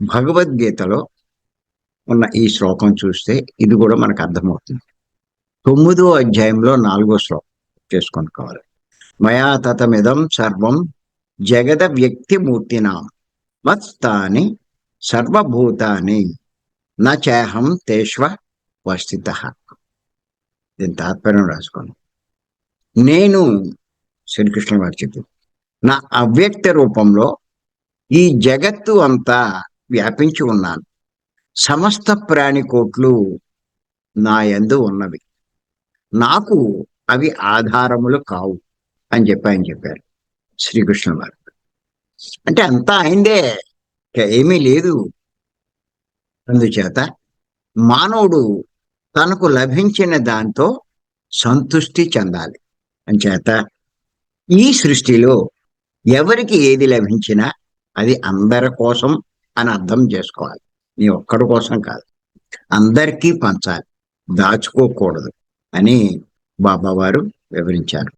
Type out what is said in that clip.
భగవద్గీతలో ఉన్న ఈ శ్లోకం చూస్తే ఇది కూడా మనకు అర్థమవుతుంది. తొమ్మిదో అధ్యాయంలో నాలుగో శ్లోకం చేసుకొని కావాలి. మయా తతమిదం సర్వం జగద వ్యక్తి మత్స్థాని మత్తాని సర్వభూతాని నచేహం తేష్వ వస్థిత. దీని తాత్పర్యం రాసుకోండి. నేను శ్రీకృష్ణ వారు చెప్పింది నా అవ్యక్త రూపంలో ఈ జగత్తు అంతా వ్యాపించి ఉన్నాను. సమస్త ప్రాణికోట్లు నా యందు ఉన్నవి. నాకు అవి ఆధారములు కావు అని చెప్పి ఆయన చెప్పారు శ్రీకృష్ణ వారు. అంటే అంతా అయిందే ఏమీ లేదు. అందుచేత మానవుడు తనకు లభించిన దాంతో సంతృష్టి చెందాలి. అంచేత ఈ సృష్టిలో ఎవరికి ఏది లభించినా అది అందరి కోసం అని అర్థం చేసుకోవాలి. నీ ఒక్కడి కోసం కాదు. అందరికీ పంచాలి. దాచుకోకూడదు అని బాబా వారు వివరించారు.